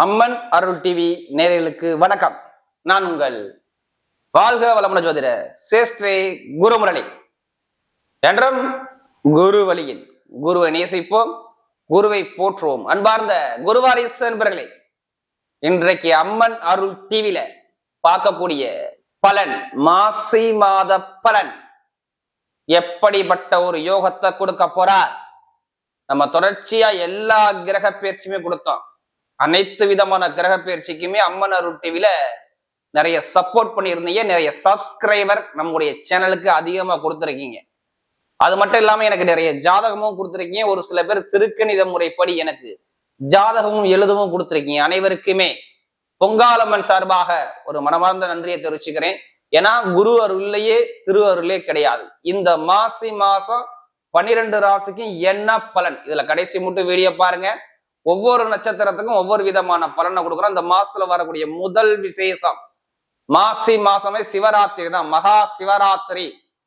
அம்மன் அருள் TV நேயர்களுக்கு வணக்கம். நான் உங்கள் வாழ்க வளமுன ஜோதிட சேஷ்டே குருமுரளி. என்றும் குரு வழியில் குருவை நேசிப்போம் குருவை போற்றுவோம். அன்பார்ந்த குருவாரிசு என்பர்களே இன்றைக்கு அம்மன் அருள் டிவில பார்க்கக்கூடிய பலன் மாசி மாத பலன். எப்படிப்பட்ட ஒரு யோகத்தை கொடுக்க போறார்? நம்ம தொடர்ச்சியா எல்லா கிரக பயிற்சியுமே கொடுத்தோம். அனைத்து விதமான கிரக பயிற்சிக்குமே அம்மன் அருள் டிவில நிறைய சப்போர்ட் பண்ணியிருந்தீங்க. நிறைய சப்ஸ்கிரைபர் நம்முடைய சேனலுக்கு அதிகமா கொடுத்துருக்கீங்க. அது மட்டும் இல்லாமல் எனக்கு நிறைய ஜாதகமும் கொடுத்துருக்கீங்க. ஒரு சில பேர் திருக்கணித முறைப்படி எனக்கு ஜாதகமும் எழுதவும் கொடுத்துருக்கீங்க. அனைவருக்குமே பொங்காலம்மன் சார்பாக ஒரு மனமார்ந்த நன்றியை தெரிவிச்சுக்கிறேன். ஏன்னா குரு அருள்லையே திரு அருளே கிடையாது. இந்த மாசி மாசம் பன்னிரெண்டு ராசிக்கும் என்ன பலன்? இதுல கடைசி மட்டும் வீடியோ பாருங்க. ஒவ்வொரு நட்சத்திரத்துக்கும் ஒவ்வொரு விதமான பலனை கொடுக்குறோம். அந்த மாசத்துல வரக்கூடிய முதல் விசேஷம். மாசி மாசமே சிவராத்திரி தான். மகா சிவராத்திரி.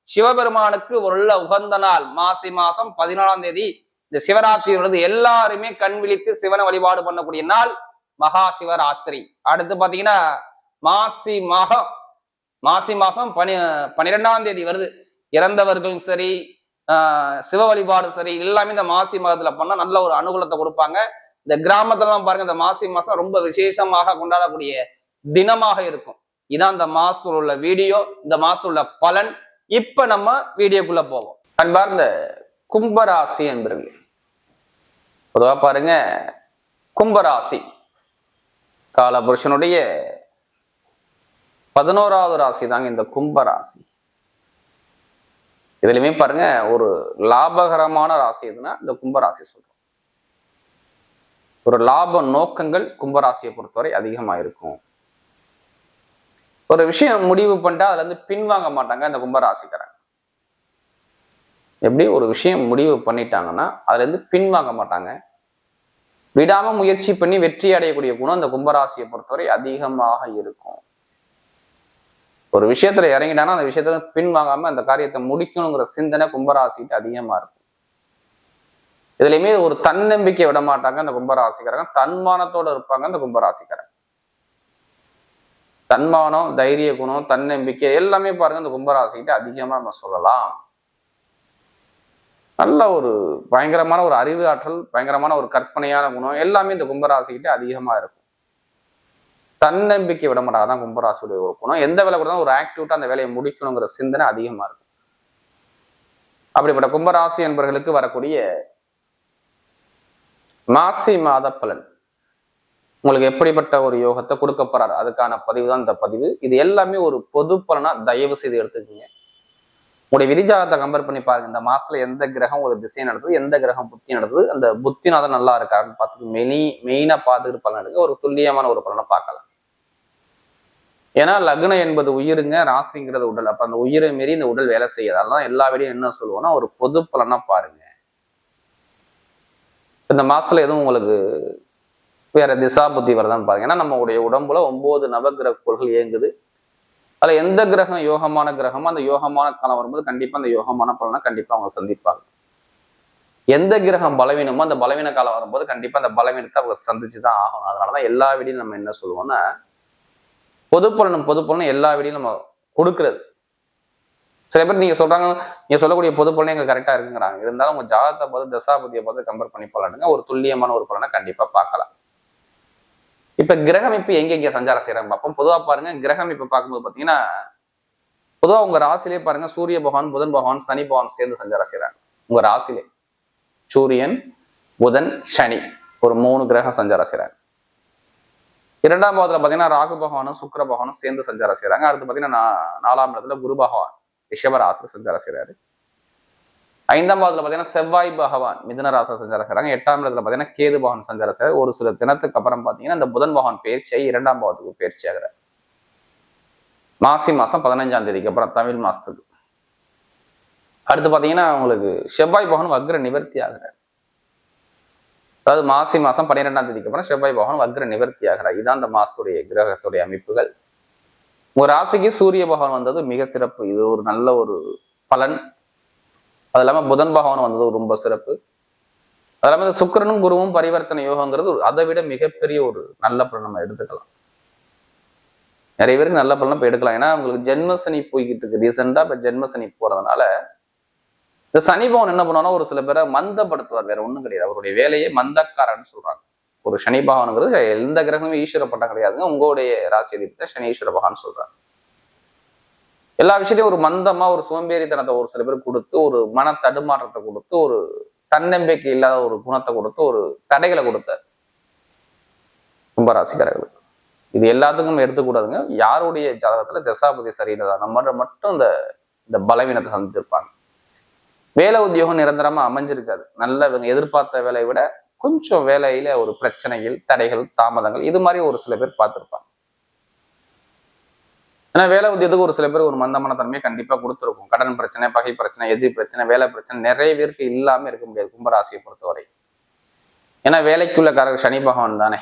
சிவபெருமானுக்கு உள்ள உகந்த நாள். மாசி மாசம் பதினாலாம் தேதி. இந்த சிவராத்திரி வருது எல்லாருமே கண் விழித்து சிவனை வழிபாடு பண்ணக்கூடிய நாள் மகா சிவராத்திரி. அடுத்து பாத்தீங்கன்னா மாசி மாகம். மாசி மாசம் பனி பன்னிரெண்டாம் தேதி வருது. இறந்தவர்களும் சரி ஆஹ் சிவ வழிபாடும் சரி எல்லாமே இந்த மாசி மாதத்துல பண்ணா நல்ல ஒரு அனுகூலத்தை கொடுப்பாங்க. இந்த கிராமத்துலலாம் பாருங்க இந்த மாசி மாசம் ரொம்ப விசேஷமாக கொண்டாடக்கூடிய தினமாக இருக்கும். இதான் இந்த மாசத்துல உள்ள வீடியோ இந்த மாசத்துல உள்ள பலன். இப்ப நம்ம வீடியோக்குள்ள போவோம். அன்பார்ந்த கும்பராசி என்பர்கள் பொதுவா பாருங்க கும்பராசி காலபுருஷனுடைய பதினோராவது ராசி தாங்க இந்த கும்பராசி. இதுலயுமே பாருங்க ஒரு லாபகரமான ராசி எதுனா இந்த கும்பராசி சொல்றேன். ஒரு லாப நோக்கங்கள் கும்பராசியை பொறுத்தவரை அதிகமா இருக்கும் ஒரு விஷயம் முடிவு பண்ணிட்டா அதுல இருந்து பின்வாங்க மாட்டாங்க இந்த கும்பராசிக்காரங்க. எப்படி ஒரு விஷயம் முடிவு பண்ணிட்டாங்கன்னா அதுல இருந்து பின்வாங்க மாட்டாங்க. விடாம முயற்சி பண்ணி வெற்றி அடையக்கூடிய குணம் இந்த கும்பராசியை பொறுத்தவரை அதிகமாக இருக்கும். ஒரு விஷயத்துல இறங்கிட்டானா அந்த விஷயத்த பின்வாங்காம அந்த காரியத்தை முடிக்கணுங்கிற சிந்தனை கும்பராசிட்டு அதிகமா இருக்கும். இதுலயுமே ஒரு தன்னம்பிக்கை விட மாட்டாங்க அந்த கும்பராசிக்காரங்க. தன்மானத்தோட இருப்பாங்க அந்த கும்பராசிக்காரங்க. தன்மானம் தைரிய குணம் தன்னம்பிக்கை எல்லாமே பாருங்க இந்த கும்பராசிக்கிட்ட அதிகமா நம்ம சொல்லலாம். நல்ல ஒரு பயங்கரமான ஒரு அறிவு ஆற்றல் பயங்கரமான ஒரு கற்பனையான குணம் எல்லாமே இந்த கும்பராசிக்கிட்ட அதிகமா இருக்கும். தன்னம்பிக்கை விட மாட்டாங்க. தான் கும்பராசியுடைய ஒரு குணம். எந்த வேலை கூட ஒரு ஆக்டிவிட்டா அந்த வேலையை முடிக்கணுங்கிற சிந்தனை அதிகமா இருக்கும். அப்படிப்பட்ட கும்பராசி என்பவர்களுக்கு வரக்கூடிய மாசி மாத பலன். உங்களுக்கு எப்படிப்பட்ட ஒரு யோகத்தை கொடுக்க போறாரு? அதுக்கான பதிவு தான் இந்த பதிவு. இது எல்லாமே ஒரு பொது பலனா தயவு செய்து எடுத்துக்கோங்க. உங்களுடைய விரிஜாகத்தை கம்பேர் பண்ணி பாருங்க. இந்த மாசத்துல எந்த கிரகம் ஒரு திசை நடத்துது எந்த கிரகம் புத்தி நடத்துது அந்த புத்திநாதன் நல்லா இருக்காருன்னு பார்த்து மெனி மெயினா பார்த்துக்கிட்டு பலன் எடுக்க ஒரு துல்லியமான ஒரு பலனை பார்க்கலாம். ஏன்னா லக்னம் என்பது உயிருங்க ராசிங்கிறது உடல். அப்ப அந்த உயிரை மீறி இந்த உடல் வேலை செய்யாது. அதெல்லாம் எல்லா வேலையும் என்ன சொல்லுவோம்னா ஒரு பொது பலனா பாருங்க. இந்த மாசத்துல எதுவும் உங்களுக்கு வேற திசா புத்தி வருதான்னு பாருங்க. ஏன்னா நம்மளுடைய உடம்புல ஒன்பது நவகிரக கோள்கள் இயங்குது. அதுல எந்த கிரகம் யோகமான கிரகமோ அந்த யோகமான காலம் வரும்போது கண்டிப்பா அந்த யோகமான பலனை கண்டிப்பா அவங்க சந்திப்பாங்க. எந்த கிரகம் பலவீனமோ அந்த பலவீன காலம் வரும்போது கண்டிப்பா அந்த பலவீனத்தை அவங்க சந்திச்சுதான் ஆகணும். அதனாலதான் எல்லா வீடியும் நம்ம என்ன சொல்லுவோம்னா பொது பலனும் பொது பலனும் எல்லா வீடியும் நம்ம கொடுக்கறது. சில பேர் நீங்க சொல்றாங்க நீங்க சொல்லக்கூடிய பொது பலனே எங்க கரெக்டா இருக்குங்கிறாங்க. இருந்தாலும் உங்க ஜாதகத்தை பார்த்து தசாபதியை பார்த்து கம்பேர் பண்ணி பலனுங்க ஒரு துல்லியமான ஒரு பலனை கண்டிப்பா பார்க்கலாம். இப்ப கிரகமைப்பு எங்க எங்க சஞ்சாரம் செய்யறாங்க பார்ப்போம். பொதுவா பாருங்க கிரகமைப்பு பார்க்கும்போது பாத்தீங்கன்னா பொதுவா உங்க ராசிலே பாருங்க சூரிய பகவான் புதன் பகவான் சனி பகவான் சேர்ந்து சஞ்சாரம் செய்யறாங்க. உங்க ராசிலே சூரியன் புதன் சனி ஒரு மூணு கிரகம் சஞ்சாரம் செய்யறாங்க. இரண்டாம் பாவத்துல பாத்தீங்கன்னா ராகு பகவானும் சுக்கர பகவானும் சேர்ந்து சஞ்சாரம் செய்யறாங்க. அடுத்து பாத்தீங்கன்னா நாலாம் இடத்துல குரு பகவான். ரிஷபராசில சஞ்சாரம் செய்கிறாரு ஐந்தாம் பாவத்துல பாத்தீங்கன்னா செவ்வாய் பகவான் மிதன ராசில சஞ்சாரம் செய்கிறாங்க எட்டாம் இடத்துல பாத்தீங்கன்னா கேது பகவான் சஞ்சாரம் செய்கிறார் ஒரு சில தினத்துக்கு அப்புறம் பாத்தீங்கன்னா இந்த புதன் பகவான் பயிற்சியாகி இரண்டாம் பாவத்துக்கு பயிற்சி ஆகிறார். மாசி மாசம் பதினஞ்சாம் தேதிக்கு அப்புறம் தமிழ் மாதத்துக்கு அடுத்து பாத்தீங்கன்னா உங்களுக்கு செவ்வாய் பகவான் வக்ர நிவர்த்தி ஆகிறார். அதாவது மாசி மாசம் பன்னிரெண்டாம் தேதிக்கு அப்புறம் செவ்வாய் பகவான் வக்ர நிவர்த்தி ஆகிறார். இதான் அந்த மாதத்துடைய கிரகத்துடைய அமைப்புகள். உங்க ராசிக்கு சூரிய பகவான் வந்தது மிக சிறப்பு. இது ஒரு நல்ல ஒரு பலன். அது இல்லாம புதன் பகவான் வந்தது ரொம்ப சிறப்பு. அது இல்லாம இந்த சுக்கிரனும் குருவும் பரிவர்த்தனை யோகங்கிறது அதை விட மிகப்பெரிய ஒரு நல்ல பலன் நம்ம எடுத்துக்கலாம். நிறைய பேருக்கு நல்ல பலன் இப்ப எடுக்கலாம். ஏன்னா உங்களுக்கு ஜென்மசனி போய்கிட்டு இருக்கு. ரீசெண்டா இப்ப ஜென்மசனி போறதுனால இந்த சனி பவன் என்ன பண்ணுவானா ஒரு சில பேரை மந்தப்படுத்துவார். வேற ஒண்ணும் கிடையாது. அவருடைய வேலையே மந்தக்காரன்னு சொல்றாங்க. ஒரு சனி பகவானுங்கிறது எந்த கிரகமும் ஈஸ்வர பட்டம் கிடையாதுங்க. உங்களுடைய ராசி அதிபத்தை சனி ஈஸ்வர பகவான் சொல்றாங்க எல்லா விஷயத்தையும் ஒரு மந்தமா ஒரு சோம்பேறித்தனத்தை ஒரு சில பேர் கொடுத்து ஒரு மன தடுமாற்றத்தை கொடுத்து ஒரு தன்னம்பிக்கை இல்லாத ஒரு குணத்தை கொடுத்து ஒரு தடைகளை கொடுத்தார். கும்பராசிக்காரர்களுக்கு. இது எல்லாத்துக்கும் எடுத்துக்கூடாதுங்க. யாருடைய ஜாதகத்துல தசாபதி சரியில்லாத நம்ம மட்டும் இந்த இந்த பலவீனத்தை சந்திச்சிருப்பாங்க. வேலை உத்தியோகம் நிரந்தரமா அமைஞ்சிருக்காது. நல்ல இவங்க எதிர்பார்த்த வேலையை விட கொஞ்சம் வேலையில ஒரு பிரச்சனைகள் தடைகள் தாமதங்கள் இது மாதிரி ஒரு சில பேர் பார்த்திருப்பாங்க. ஏன்னா வேலை உத்தியத்துக்கு ஒரு சில பேர் ஒரு மந்தமான தன்மையை கண்டிப்பா கொடுத்துருக்கும். கடன் பிரச்சனை பகை பிரச்சனை எதிர் பிரச்சனை வேலை பிரச்சனை நிறைய பேருக்கு இல்லாம இருக்க முடியாது கும்பராசியை பொறுத்தவரை. ஏன்னா வேலைக்குள்ள காரர் சனி பகவான் தானே.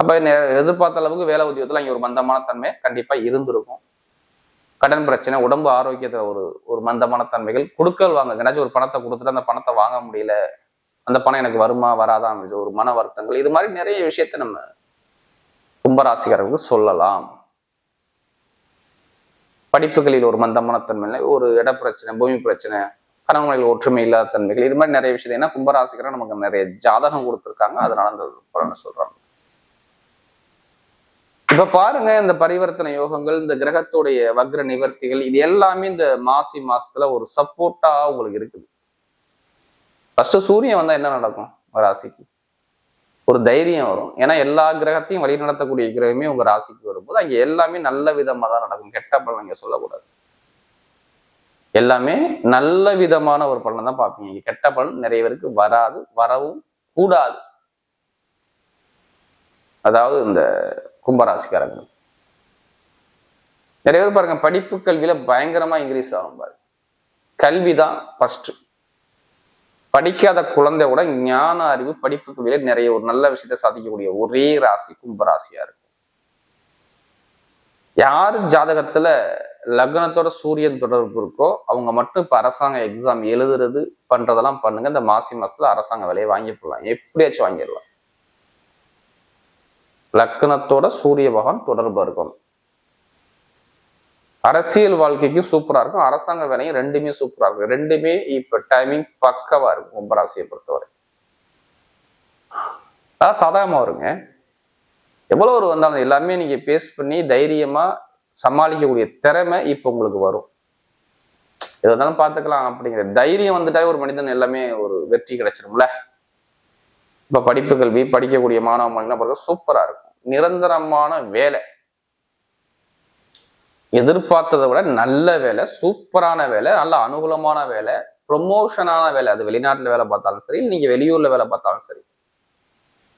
அப்ப எதிர்பார்த்த அளவுக்கு வேலை உத்தியோகத்துல அங்கே ஒரு மந்தமான தன்மை கண்டிப்பா இருந்திருக்கும். கடன் பிரச்சனை உடம்பு ஆரோக்கியத்துல ஒரு ஒரு மந்தமான தன்மைகள் கொடுக்கல் வாங்க ஏதாச்சும் ஒரு பணத்தை கொடுத்துட்டு அந்த பணத்தை வாங்க முடியல அந்த பணம் எனக்கு வருமா வராதா ஒரு மன வருத்தங்கள். இது மாதிரி நிறைய விஷயத்த நம்ம கும்பராசிக்காரர்களுக்கு சொல்லலாம். படிப்புகளில் ஒரு மந்தமான தன்மை ஒரு இட பிரச்சனை பூமி பிரச்சனை கணவனில் ஒற்றுமை இல்லாத தன்மைகள் இது மாதிரி நிறைய விஷயம் ஏன்னா கும்பராசிக்காரர் நமக்கு நிறைய ஜாதகம் கொடுத்துருக்காங்க. அதனால அந்த பலனை சொல்றாங்க. இப்ப பாருங்க இந்த பரிவர்த்தனை யோகங்கள் இந்த கிரகத்துடைய வக்ர நிவர்த்திகள் இது எல்லாமே இந்த மாசி மாசத்துல ஒரு சப்போர்ட்டா உங்களுக்கு இருக்குது. ஃபர்ஸ்ட் சூரியன் வந்தா என்ன நடக்கும்? ராசிக்கு. ஒரு தைரியம் வரும். ஏன்னா எல்லா கிரகத்தையும் வழி நடத்தக்கூடிய கிரகமே உங்க ராசிக்கு வரும்போது அங்க எல்லாமே நல்ல விதமா தான் நடக்கும். கெட்ட பலன் இங்க சொல்லக்கூடாது. எல்லாமே நல்ல விதமான ஒரு பலன் தான் பார்ப்பீங்க. இங்க கெட்ட பலன் நிறைய பேருக்கு வராது வரவும் கூடாது. அதாவது இந்த கும்பராசிக்காரங்க. நிறைய பேர் பாருங்க படிப்பு கல்வியில பயங்கரமா இன்க்ரீஸ் ஆகும் பாருங்க. கல்வி தான் ஃபர்ஸ்ட் படிக்காத குழந்தை கூட ஞான அறிவு படிப்புக்கு கல்வியில நிறைய ஒரு நல்ல விஷயத்தை சாதிக்கக்கூடிய ஒரே ராசி கும்பராசியா இருக்கும். யார் ஜாதகத்துல லக்னத்தோட சூரியன் தொடர்பு இருக்கோ அவங்க மட்டும் இப்ப அரசாங்க எக்ஸாம் எழுதுறது பண்றதெல்லாம் பண்ணுங்க. இந்த மாசி மாசத்துல அரசாங்க வேலையை வாங்கி போடலாம். எப்படியாச்சும் வாங்கிடலாம். லக்னத்தோட சூரிய பகவான் தொடர்பு இருக்கணும். அரசியல் வாழ்க்கைக்கும் சூப்பரா இருக்கும். அரசாங்க வேலையும் ரெண்டுமே சூப்பரா இருக்கும். ரெண்டுமே இப்ப டைமிங் பக்கவா இருக்கும் கும்பராசியை பொறுத்தவரை. அதான் சாதகமா வருங்க. எவ்வளவு ஒரு வந்தாலும் எல்லாமே நீங்க பேஸ் பண்ணி தைரியமா சமாளிக்கக்கூடிய திறமை இப்ப உங்களுக்கு வரும். எது வந்தாலும் பார்த்துக்கலாம் அப்படிங்கிற தைரியம் வந்துட்டாவே ஒரு மனிதன் எல்லாமே ஒரு வெற்றி கிடைச்சிரும்ல. இப்ப படிப்பு கல்வி படிக்கக்கூடிய மாணவ மாணவிகள் பிறகு சூப்பரா இருக்கும். நிரந்தரமான வேலை. எதிர்பார்த்ததை விட நல்ல வேலை சூப்பரான வேலை நல்ல அனுகூலமான வேலை ப்ரொமோஷனான வேலை. அது வெளிநாட்டில் வேலை பார்த்தாலும் சரி நீங்க வெளியூர்ல வேலை பார்த்தாலும் சரி.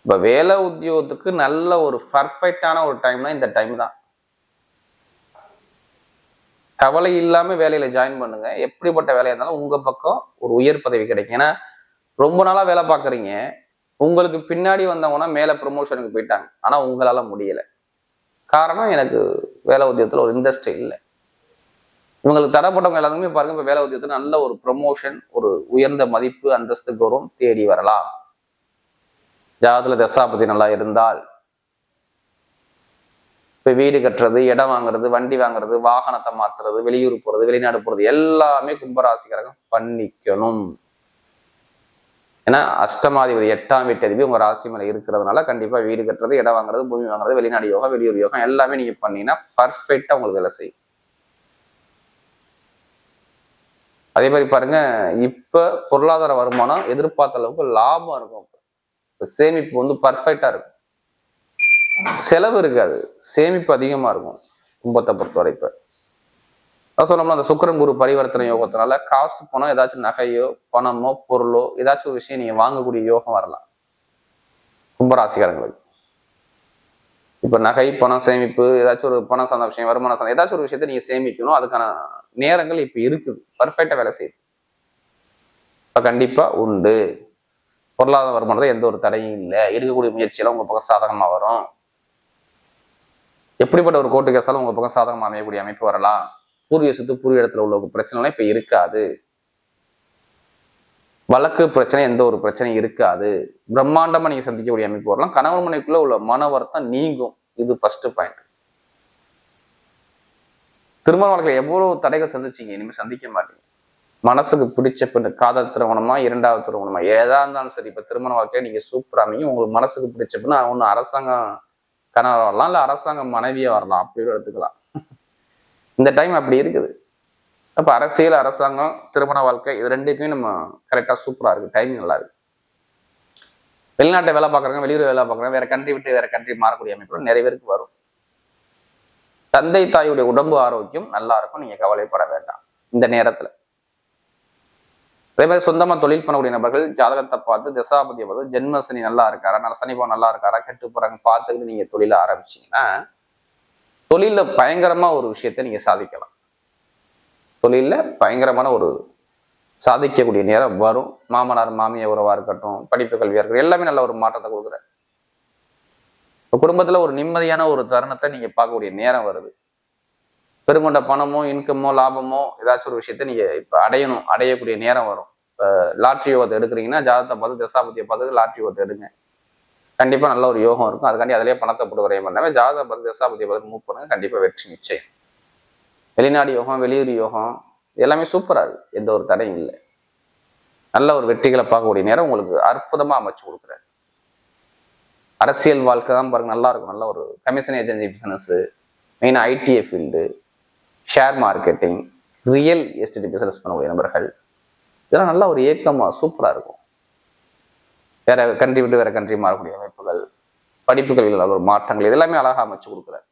இப்ப வேலை உத்தியோகத்துக்கு நல்ல ஒரு பர்ஃபெக்டான ஒரு டைம்னா இந்த டைம் தான். கவலை இல்லாம வேலையில ஜாயின் பண்ணுங்க. எப்படிப்பட்ட வேலையா இருந்தாலும் உங்க பக்கம் ஒரு உயர் பதவி கிடைக்கும். ஏன்னா ரொம்ப நாளா வேலை பார்க்குறீங்க. உங்களுக்கு பின்னாடி வந்தவங்கன்னா மேல ப்ரொமோஷனுக்கு போயிட்டாங்க. ஆனா உங்களால முடியலை. காரணம் எனக்கு வேலை உத்தியத்தில் ஒரு இண்டஸ்ட்ரி இல்லை. இவங்களுக்கு தடைப்பட்டவங்க எல்லாத்துக்குமே பாருங்க இப்ப வேலை உத்தியத்தில் நல்ல ஒரு ப்ரொமோஷன் ஒரு உயர்ந்த மதிப்பு அந்தஸ்து கௌரவம் தேடி வரலாம். ஜாதத்தில் தசாபதி நல்லா இருந்தால் இப்போ வீடு கட்டுறது இடம் வாங்குறது வண்டி வாங்குறது வாகனத்தை மாத்துறது வெளியூர் போறது வெளிநாடு போறது எல்லாமே கும்பராசிக்காரங்க பண்ணிக்கணும். ஏன்னா அஷ்டமாதிபதி எட்டாம் வீட்டு அதிபதி உங்க ராசி மேல இருக்கிறதுனால கண்டிப்பா வீடு கட்டுறது இடம் வாங்குறது பூமி வாங்குறது வெளிநாடு யோகம் வெளியூர் யோகம் எல்லாமே நீங்க பண்ணீங்கன்னா பர்ஃபெக்டாக உங்களுக்கு வேலை செய்யும். அதே மாதிரி பாருங்க இப்போ பொருளாதார வருமானம் எதிர்பார்த்த அளவுக்கு லாபம் இருக்கும். சேமிப்பு வந்து பர்ஃபெக்டாக இருக்கும். செலவு இருக்காது. சேமிப்பு அதிகமா இருக்கும். கும்பத்தை பொறுத்தவரை இப்போ. சொன்னோம்னா அந்த சுக்கரன் குரு பரிவர்த்தனை யோகத்தினால காசு பணம் ஏதாச்சும் நகையோ பணமோ பொருளோ ஏதாச்சும் ஒரு விஷயம் நீங்க வாங்கக்கூடிய யோகம் வரலாம். கும்பராசிக்காரங்களுக்கு. இப்ப நகை பணம் சேமிப்பு ஏதாச்சும் ஒரு பணம் சார்ந்த விஷயம் வருமானம் சார்ந்த ஏதாச்சும் ஒரு விஷயத்த நீங்க சேமிக்கணும். அதுக்கான நேரங்கள் இப்ப இருக்குது. பர்ஃபெக்டா வேலை செய்யுது. இப்ப கண்டிப்பா உண்டு. பொருளாதார வருமானத்தில் எந்த ஒரு தடையும் இல்லை. இருக்கக்கூடிய முயற்சியெல்லாம் உங்க பக்கம் சாதகமா வரும். எப்படிப்பட்ட ஒரு கோர்ட்டு கேஸாலும் உங்க பக்கம் சாதகமா அமையக்கூடிய அமைப்பு வரலாம். பூர்வீக சொத்து பூர்வீக இடத்துல உள்ள ஒரு பிரச்சனைலாம் இப்ப இருக்காது. வழக்கு பிரச்சனை எந்த ஒரு பிரச்சனையும் இருக்காது. பிரம்மாண்டமா நீங்க சந்திக்கக்கூடிய அமைப்பு வரலாம். கணவன் மனைக்குள்ள உள்ள மன வருத்தம் நீங்கும். இது ஃபர்ஸ்ட் பாயிண்ட் திருமண வாழ்க்கையில் எவ்வளவு தடைகள் சந்திச்சீங்க? இனிமேல் சந்திக்க மாட்டீங்க. மனசுக்கு பிடிச்ச பெண்ணு காதல் திருமணமா இரண்டாவது திருமணமா? ஏதா இருந்தாலும் சரி இப்ப திருமண வாழ்க்கையை நீங்க சூப்பராமீங்க உங்களுக்கு மனசுக்கு பிடிச்ச பெண்ணு ஒன்று அரசாங்கம் கணவர் வரலாம் இல்ல அரசாங்க மனைவியா வரலாம். அப்படி எடுத்துக்கலாம். இந்த டைம் அப்படி இருக்குது. அப்ப அரசியல் அரசாங்கம் திருமண வாழ்க்கை இது ரெண்டுக்குமே நம்ம கரெக்டா சூப்பரா இருக்கு. டைமிங் நல்லா இருக்கு. வெளிநாட்டை வேலை பார்க்குறவங்க வெளியூர் வேலை பார்க்குறவங்க வேற கண்ட்ரி விட்டு வேற கண்ட்ரி மாறக்கூடிய அமைப்பு நிறைய பேருக்கு வரும். தந்தை தாயுடைய உடம்பு ஆரோக்கியம் நல்லா இருக்கும். நீங்க கவலைப்பட வேண்டாம். இந்த நேரத்துல. அதே மாதிரி சொந்தமா தொழில் பண்ணக்கூடிய நபர்கள் ஜாதகத்தை பார்த்து தசாபதியை பார்த்து ஜென்மசனி நல்லா இருக்காரா நல்ல சனிபவன் நல்லா இருக்காரா கெட்டு போறாங்க பார்த்துக்கிட்டு நீங்க தொழில ஆரம்பிச்சீங்கன்னா தொழிலில் பயங்கரமா ஒரு விஷயத்தை நீங்க சாதிக்கலாம். தொழிலில் பயங்கரமான ஒரு சாதிக்கக்கூடிய நேரம் வரும். மாமனார் மாமியார் உறவா இருக்கட்டும் படிப்பு கல்வியா இருக்கட்டும் எல்லாமே நல்ல ஒரு மாற்றத்தை கொடுக்குற குடும்பத்துல ஒரு நிம்மதியான ஒரு தருணத்தை நீங்க பார்க்கக்கூடிய நேரம் வருது. பெருங்கொண்ட பணமோ இன்கமோ லாபமோ ஏதாச்சும் ஒரு விஷயத்த நீங்க இப்ப அடையணும் அடையக்கூடிய நேரம் வரும். இப்ப லாட்ரி யோகத்தை எடுக்கிறீங்கன்னா ஜாதகத்தை பார்த்து தசாபதியை பார்த்து லாட்ரி யோகத்தை எடுங்க. கண்டிப்பாக நல்ல ஒரு யோகம் இருக்கும். அதுக்காண்டி அதிலேயே பணத்தை போட்டு வரைய பண்ணாமல் ஜாதக பதில் தசாபதி பதில் மூவ் பண்ணுங்க கண்டிப்பாக வெற்றி நிச்சயம். வெளிநாடு யோகம் வெளியூர் யோகம் எல்லாமே சூப்பராக இருக்குது எந்த ஒரு தடையும் இல்லை. நல்ல ஒரு வெற்றிகளை பார்க்கக்கூடிய நேரம் உங்களுக்கு அற்புதமாக அமைச்சு கொடுக்குறாரு. அரசியல் வாழ்க்கை தான் பாருங்க நல்லா இருக்கும். நல்ல ஒரு கமிஷன் ஏஜென்சி பிஸ்னஸ்ஸு மெயினாக ITI field share marketing real estate business பண்ணக்கூடிய நபர்கள். இதெல்லாம் நல்ல ஒரு ஏக்கமாக சூப்பராக இருக்கும். வேற கண்ட்ரி விட்டு வேற கண்ட்ரி மாறக்கூடிய அமைப்புகள் படிப்பு கல்வியில் நல்ல ஒரு மாற்றங்கள் இது எல்லாமே அழகாக அமைச்சு கொடுக்குறாரு.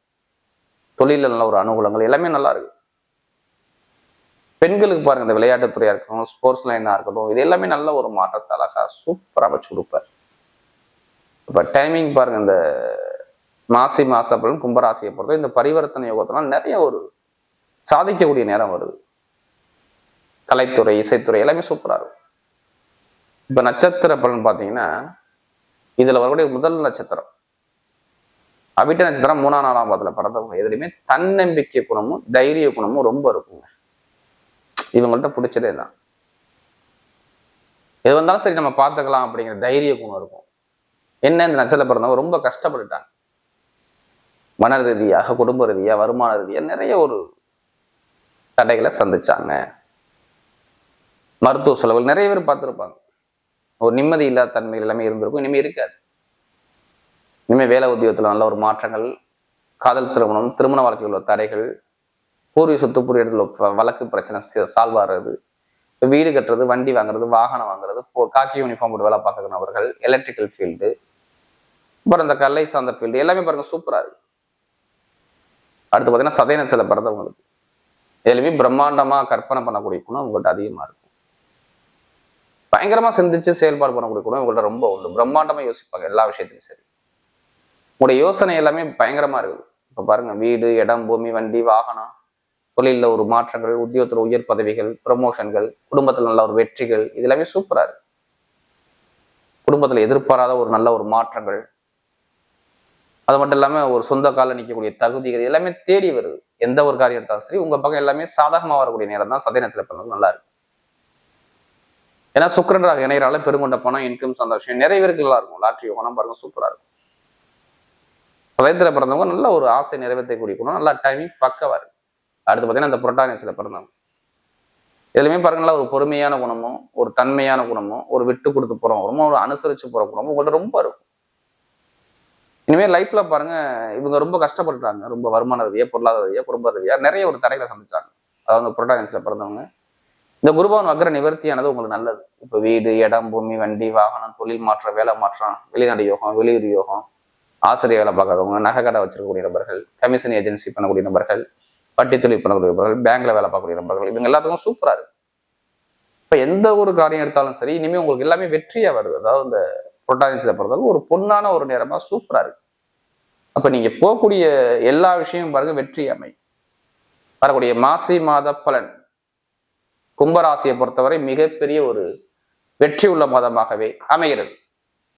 தொழிலில் நல்ல ஒரு அனுகூலங்கள் எல்லாமே நல்லா இருக்கு. பெண்களுக்கு பாருங்க இந்த விளையாட்டுத்துறையா இருக்கட்டும் ஸ்போர்ட்ஸ் லைனா இருக்கட்டும் இது எல்லாமே நல்ல ஒரு மாற்றத்தை அழகா சூப்பராக அமைச்சு கொடுப்பார். இப்போ டைமிங் பாருங்க இந்த மாசி மாசப்பலன் கும்பராசியை பொறுத்த இந்த பரிவர்த்தனை யோகத்தினால் நிறைய ஒரு சாதிக்கக்கூடிய நேரம் வருது. கலைத்துறை இசைத்துறை எல்லாமே சூப்பரா இருக்கும் இப்ப நட்சத்திர பலன் பார்த்தீங்கன்னா இதுல வரக்கூடிய முதல் நட்சத்திரம். அவிட்ட நட்சத்திரம் மூணாம் நாலாம் பாதத்துல பிறந்தவங்க. எதுலையுமே தன்னம்பிக்கை குணமும் தைரிய குணமும் ரொம்ப இருக்குங்க. இவங்கள்ட்ட பிடிச்சதே தான் எது வந்தாலும் சரி நம்ம பார்த்துக்கலாம் அப்படிங்கிற தைரிய குணம் இருக்கும். என்ன இந்த நட்சத்திரம் பிறந்தவங்க ரொம்ப கஷ்டப்பட்டுட்டாங்க. மன ரீதியாக குடும்ப ரீதியாக வருமான ரீதியாக நிறைய ஒரு தடைகளை சந்திச்சாங்க. மருத்துவ செலவுகள் நிறைய பேர் பார்த்துருப்பாங்க. ஒரு நிம்மதி இல்லாத தன்மைகள் எல்லாமே இருந்திருக்கும். இனிமே இருக்காது. இனிமேல் வேலை உத்தியோகத்தில் நல்ல ஒரு மாற்றங்கள் காதல் திருமணம் திருமண வாழ்க்கையில் உள்ள தடைகள் பூர்வீக சொத்து பூர்வ இடத்துல வழக்கு பிரச்சனை சால்வ் ஆகிறது வீடு கட்டுறது வண்டி வாங்குறது வாகனம் வாங்குறது காக்கி யூனிஃபார்ம் போட்டு வேலை பார்க்குற நபர்கள் எலக்ட்ரிக்கல் ஃபீல்டு அப்புறம் இந்த கல்லை சார்ந்த ஃபீல்டு எல்லாமே பாருங்க சூப்பராக இருக்கு. அடுத்து பார்த்தீங்கன்னா சதயனத்தில் பிறந்தவங்களுக்கு எதுலையுமே பிரம்மாண்டமா கற்பனை பண்ணக்கூடிய குணம் உங்கள்கிட்ட அதிகமா இருக்கும் பயங்கரமா சிந்திச்சு செயல்பாடு பண்ணக்கூடிய கூட உங்கள்கிட்ட ரொம்ப உண்டு. பிரம்மாண்டமா யோசிப்பாங்க எல்லா விஷயத்திலும் சரி. உங்களுடைய யோசனை எல்லாமே பயங்கரமா இருக்குது. இப்ப பாருங்க வீடு இடம் பூமி வண்டி வாகனம் தொழிலில் ஒரு மாற்றங்கள் உத்தியோகத்தில் உயர் பதவிகள் ப்ரமோஷன்கள் குடும்பத்தில் நல்ல ஒரு வெற்றிகள் இது எல்லாமே சூப்பரா இருக்கு. குடும்பத்தில் எதிர்பாராத ஒரு நல்ல ஒரு மாற்றங்கள். அது மட்டும் இல்லாம ஒரு சொந்த கால நிற்கக்கூடிய தகுதிகள் எல்லாமே தேடி வருது. எந்த ஒரு காரியம் எடுத்தாலும் சரி உங்க பக்கம் எல்லாமே சாதகமா வரக்கூடிய நேரம் தான் சதயனத்துல பிறந்தது நல்லா இருக்கு. ஏன்னா சுக்கரன்றாக இணையரால பெருங்கொண்ட பணம் இன்கம் சந்தோஷம் நிறைய பேருக்கு நல்லா இருக்கும். லாட்ரி யோகம் பாருங்க சூப்பரா இருக்கும். சதயத்துல பிறந்தவங்க நல்ல ஒரு ஆசை நிறைவேற்றக்கூடிய குணம் நல்லா டைமிங் பக்கவா இருக்கு. அடுத்து பார்த்தீங்கன்னா அந்த புரட்டானியத்துல பிறந்தவங்க. எதுலையுமே பாருங்க நல்லா ஒரு பொறுமையான குணமும் ஒரு தன்மையான குணமும் ஒரு விட்டு கொடுத்து போகிறோம் குணமும் ஒரு அனுசரிச்சு போகிற குணமும் உங்கள்கிட்ட ரொம்ப இருக்கும். இனிமேல் லைஃப்ல பாருங்க இவங்க ரொம்ப கஷ்டப்பட்டுட்டாங்க. ரொம்ப வருமான ரீதியாக பொருளாதார ரீதியாக குடும்ப ரீதியாக நிறைய ஒரு தடைகளை சந்திச்சாங்க. அதாவது புரோட்டாகன்ஸ்ல பிறந்தவங்க. இந்த குருபவன் வக்ர நிவர்த்தியானது உங்களுக்கு நல்லது. இப்போ வீடு இடம் பூமி வண்டி வாகனம் தொழில் மாற்றம் வேலை மாற்றம் வெளிநாடு யோகம் வெளியூர் யோகம் ஆசிரியர் வேலை பார்க்காதவங்க நகை கடை வச்சிருக்கக்கூடிய நபர்கள் கமிஷன் ஏஜென்சி பண்ணக்கூடிய நபர்கள் வட்டி தொழில் பண்ணக்கூடிய நபர்கள் பேங்க்ல வேலை பார்க்கக்கூடிய நபர்கள் இவங்க எல்லாத்துக்கும் சூப்பராக இருக்கு. இப்ப எந்த ஒரு காரியம் எடுத்தாலும் சரி இனிமேல் உங்களுக்கு எல்லாமே வெற்றியாக வருது. அதாவது இந்த புரோட்டாகன்ஸ்ல பிறந்தவங்க ஒரு பொன்னான ஒரு நேரமா சூப்பராக இருக்கு. அப்ப நீங்க போகக்கூடிய எல்லா விஷயமும் பாருங்க வெற்றி அமை. வரக்கூடிய மாசி மாத பலன். கும்பராசியை பொறுத்தவரை மிகப்பெரிய ஒரு வெற்றி உள்ள மாதமாகவே அமைகிறது.